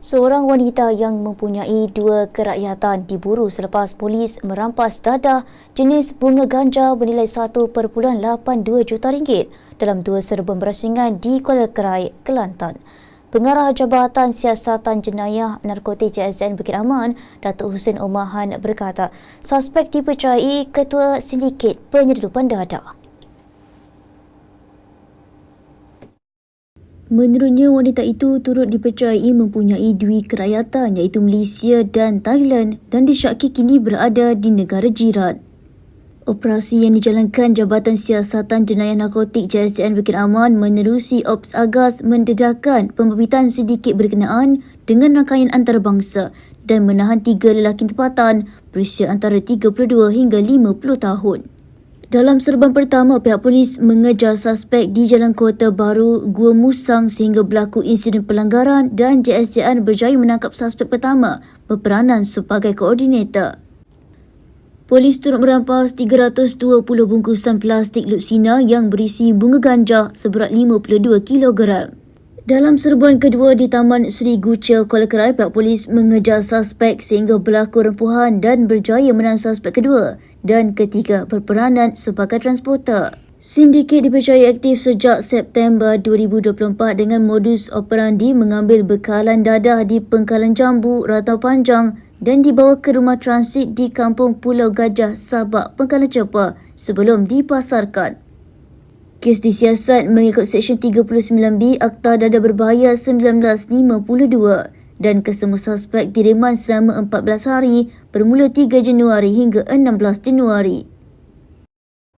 Seorang wanita yang mempunyai dua kerakyatan diburu selepas polis merampas dadah jenis bunga ganja bernilai 1.82 juta ringgit dalam dua serba berasingan di Kuala Kerai, Kelantan. Pengarah Jabatan Siasatan Jenayah Narkotik JSN Bukit Aman, Datuk Hussein Omahan berkata, suspek dipercayai ketua sindiket penyeludupan dadah. Menurutnya, wanita itu turut dipercayai mempunyai dua kerakyatan iaitu Malaysia dan Thailand dan disyaki kini berada di negara jiran. Operasi yang dijalankan Jabatan Siasatan Jenayah Narkotik JSJN Bukit Aman menerusi Ops Agas mendedahkan pemberbitan sedikit berkenaan dengan rangkaian antarabangsa dan menahan tiga lelaki tempatan berusia antara 32 hingga 50 tahun. Dalam serban pertama, pihak polis mengejar suspek di Jalan Kota Baru, Gua Musang sehingga berlaku insiden pelanggaran dan JSJN berjaya menangkap suspek pertama berperanan sebagai koordinator. Polis turut merampas 320 bungkusan plastik Luxina yang berisi bunga ganja seberat 52 kilogram. Dalam serbuan kedua di Taman Seri Gucil, Kuala Kerai, pihak polis mengejar suspek sehingga berlaku rempuhan dan berjaya menang suspek kedua dan ketiga berperanan sebagai transporter. Sindiket dipercayai aktif sejak September 2024 dengan modus operandi mengambil bekalan dadah di Pengkalan Jambu, Ratau Panjang dan dibawa ke rumah transit di Kampung Pulau Gajah, Sabak, Pengkalan Cepa sebelum dipasarkan. Kes disiasat mengikut Seksyen 39B Akta Dada Berbahaya 1952 dan kesemua suspek direman selama 14 hari bermula 3 Januari hingga 16 Januari.